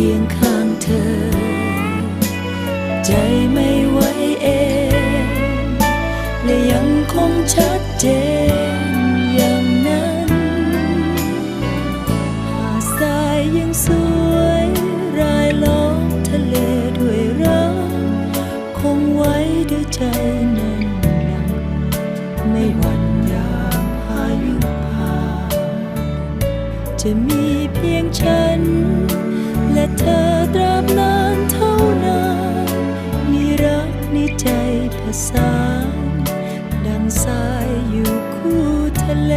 คียงข้างเธอ ใจไม่ไหวเอง และยังคงชัดเจนอย่างนั้นหาดทรายยังสวยรายล้อมทะเลด้วยรักคงไว้ด้วยใจแน่นหนักไม่หวั่นยามพายุผ่านจะมีเพียงฉัน เธอตราบนเท่านานมีรักในใจผสานดังสายอยู่คู่ทะเล